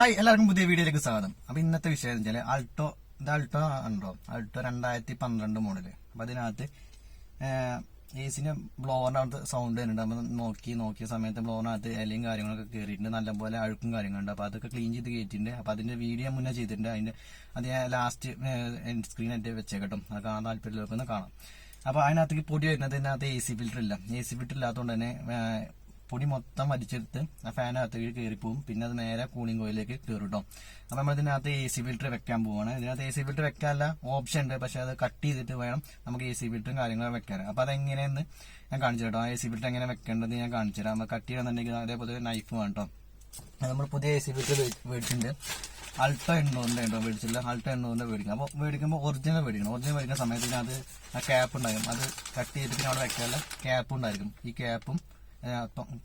Hi എല്ലാവർക്കും പുതിയ വീഡിയോയിലേക്ക് സ്വാഗതം. അപ്പൊ ഇന്നത്തെ വിഷയം എന്ന് വെച്ചാൽ ആൾട്ടോ ഇത് ആൾട്ടോ ഉണ്ടോ ആൾട്ടോ രണ്ടായിരത്തി പന്ത്രണ്ട് മോഡൽ. അപ്പൊ അതിനകത്ത് ഏസിന് അകത്ത് സൗണ്ട് വരുന്നുണ്ട്. അപ്പൊ നോക്കി നോക്കിയ സമയത്ത് ബ്ലോവറിനകത്ത് ഇലയും കാര്യങ്ങളൊക്കെ കയറിയിട്ടുണ്ട് നല്ലപോലെ അഴുക്കും കാര്യങ്ങളുണ്ട്. അപ്പൊ അതൊക്കെ ക്ലീൻ ചെയ്ത് കയറ്റിയിട്ടുണ്ട് അപ്പൊ അതിന്റെ വീഡിയോ മുന്നേ ചെയ്തിട്ടുണ്ട്. അതിന്റെ അത് ഞാൻ ലാസ്റ്റ് എന്റെ വെച്ചേക്കട്ടും. അത് കാണാൻ താല്പര്യമുള്ളവർക്കൊന്ന് കാണാം. അപ്പൊ അതിനകത്തേക്ക് പൊടി വരുന്നത് ഇതിനകത്ത് എ സി ഫിൽറ്റർ ഇല്ല. എ സി ഫിൽറ്റർ ഇല്ലാത്തതുകൊണ്ട് തന്നെ പൊടി മൊത്തം വലിച്ചെടുത്ത് ആ ഫാനകത്തേക്ക് കയറിപ്പോവും പിന്നെ അത് നേരെ കൂളിംഗ് കോയിലേക്ക് കയറും കേട്ടോ അപ്പൊ നമ്മൾ ഇതിനകത്ത് എ സി ഫിൽറ്റർ വെക്കാൻ പോവാണ്. ഇതിനകത്ത് എ സി ഫിൽറ്റർ വെക്കാനുള്ള ഓപ്ഷൻ ഉണ്ട്. പക്ഷെ അത് കട്ട് ചെയ്തിട്ട് വേണം നമുക്ക് എ സി ഫിൽറ്ററും കാര്യങ്ങളും വെക്കാൻ. അപ്പൊ അതെങ്ങനെയെന്ന് ഞാൻ കാണിച്ചു കേട്ടോ എ സി ഫിൽറ്റർ എങ്ങനെ വെക്കേണ്ടത് ഞാൻ കാണിച്ചു തരാം. നമ്മൾ കട്ട് ചെയ്യണമെന്നുണ്ടെങ്കിൽ അതേപോലെ നൈഫ് വേണം കേട്ടോ നമ്മൾ പുതിയ എ സി ഫിൽറ്റർ മേടിച്ചിട്ടുണ്ട്. അൾട്ടോ എണ്ണൂറിന്റെ ഉണ്ടോ മേടിച്ചില്ല അൾട്ടോ എണ്ണൂറിന്റെ മേടിക്കും അപ്പോൾ മേടിക്കുമ്പോൾ ഒറിജിനൽ മേടിക്കണം. ഒറിജിനൽ മേടിക്കുന്ന സമയത്ത് അത് ആ ക്യാപ്പ് ഉണ്ടാകും. അത് കട്ട് ചെയ്തിട്ട് അവിടെ വെക്കാനുള്ള ക്യാപ്പ് ഉണ്ടായിരിക്കും. ഈ ക്യാപ്പും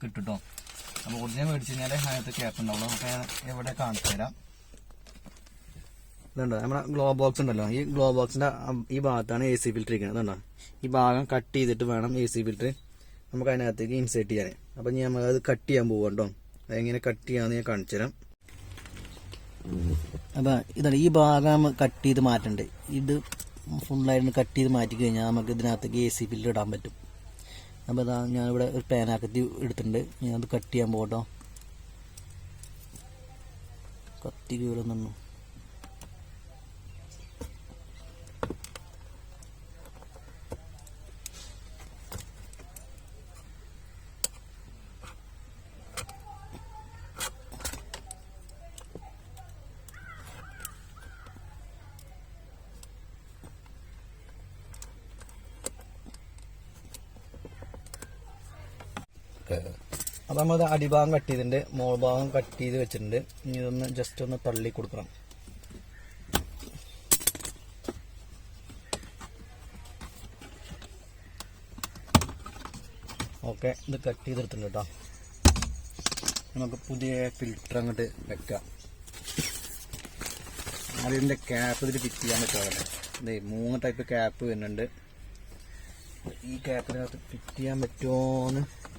കിട്ടും കേട്ടോ അപ്പോൾ ഒറിജിനൽ മേടിച്ചു കഴിഞ്ഞാൽ അതിനകത്ത് ക്യാപ്പ് ഉണ്ടാവുള്ളൂ. അപ്പോൾ ഞാൻ എവിടെ കാണിച്ചു തരാം. ഇതുണ്ടോ? നമ്മുടെ ഗ്ലോ ബോക്സ് ഉണ്ടല്ലോ. ഈ ഗ്ലോ ബോക്സിന്റെ ഈ ഭാഗത്താണ് എ സി ഫിൽറ്റർ ഇരിക്കുന്നത്. ഇതുണ്ടോ? ഈ ഭാഗം കട്ട് ചെയ്തിട്ട് വേണം എ സി ഫിൽറ്റർ നമുക്ക് അതിനകത്തേക്ക് ഇൻസേർട്ട് ചെയ്യാൻ. അപ്പൊ ഞാൻ അത് കട്ട് ചെയ്യാൻ പോവുക കേട്ടോ. അതെങ്ങനെ കട്ട് ചെയ്യാന്ന് ഞാൻ കാണിച്ചു തരാം. അപ്പൊ ഇതാണ് ഈ ഭാഗം കട്ട് ചെയ്ത് മാറ്റണ്ടേ. ഇത് ഫുള്ളായിട്ട് കട്ട് ചെയ്ത് മാറ്റി കഴിഞ്ഞാൽ നമുക്ക് ഇതിനകത്തേക്ക് എ സി ഫിൽറ്റർ ഇടാൻ പറ്റും. അപ്പോൾ ഇതാ ഞാനിവിടെ ഒരു പാനാക്കത്തി എടുത്തിട്ടുണ്ട്. ഞാനത് കട്ട് ചെയ്യാൻ പോകട്ടോ. കത്തി കീറുന്നു അപ്പൊ നമ്മൾ അടിഭാഗം കട്ട് ചെയ്തിട്ടുണ്ട് മോൾ ഭാഗം കട്ട് ചെയ്ത് വെച്ചിട്ടുണ്ട്. ഇനി ഇതൊന്ന് ജസ്റ്റ് ഒന്ന് തള്ളി കൊടുക്കണം. ഓക്കെ ഇത് കട്ട് ചെയ്തെടുത്തിട്ടുണ്ട് കേട്ടോ നമുക്ക് പുതിയ ഫിൽറ്റർ അങ്ങോട്ട് വെക്കാം. അതിന്റെ ക്യാപ്പ് ഇതിൽ ഫിറ്റ് ചെയ്യാൻ പറ്റുമോ ഇതേ മൂന്ന് ടൈപ്പ് ക്യാപ്പ് വരുന്നുണ്ട്. ഈ ക്യാപ്പിനകത്ത് ഫിറ്റ് ചെയ്യാൻ പറ്റുമോന്ന് ആ,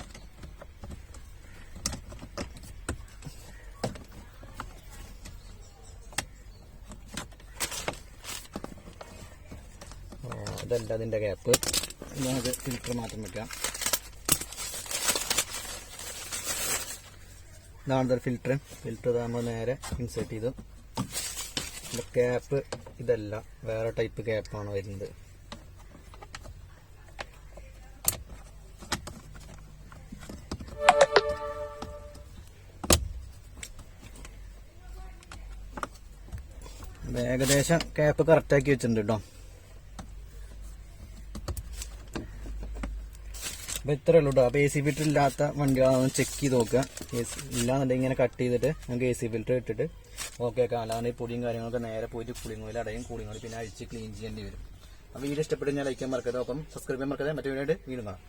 ഇതല്ല അതിന്റെ ഗ്യാപ്പ് ഞാനത് ഫിൽറ്റർ മാറ്റം വെക്കാം ഇതാണ് ഫിൽറ്റർ ഫിൽറ്റർ നമ്മൾ നേരെ ഇൻസേർട്ട് ചെയ്തു. ക്യാപ്പ് ഇതല്ല വേറെ ടൈപ്പ് ക്യാപ്പാണ് വരുന്നത്. ഏകദേശം ക്യാപ്പ് കറക്റ്റ് ആക്കി വെച്ചിട്ടുണ്ട് കേട്ടോ അപ്പൊ ഇത്രേ ഉള്ളൂ അപ്പൊ എ സി ഫിൽറ്റർ ഇല്ലാത്ത വണ്ടികളാണ് ചെക്ക് ചെയ്ത് നോക്കുക. AC ഇല്ലാന്നുണ്ടെങ്കിൽ ഇങ്ങനെ കട്ട് ചെയ്തിട്ട് നമുക്ക് എ സി ഫിൽറ്റർ ഇട്ടിട്ട് ഓക്കെ ആക്കാം. അല്ലാതെ പൊടിയും കാര്യങ്ങളൊക്കെ നേരെ പോയിട്ട് കൂളിംഗ് ഓയിൽ അടയും കൂളിംഗ് ഓയിൽ പിന്നെ അഴിച്ച് ക്ലീൻ ചെയ്യേണ്ടി വരും. അപ്പൊ വീഡിയോ ഇഷ്ടപ്പെട്ട് ഞാൻ ലൈക്കാൻ മറക്കരുത്. അപ്പം സബ്സ്ക്രൈബ് ചെയ്യാൻ മറക്കരുത്. മറ്റേ വീഡിയോ വീണ്ടും കാണാം.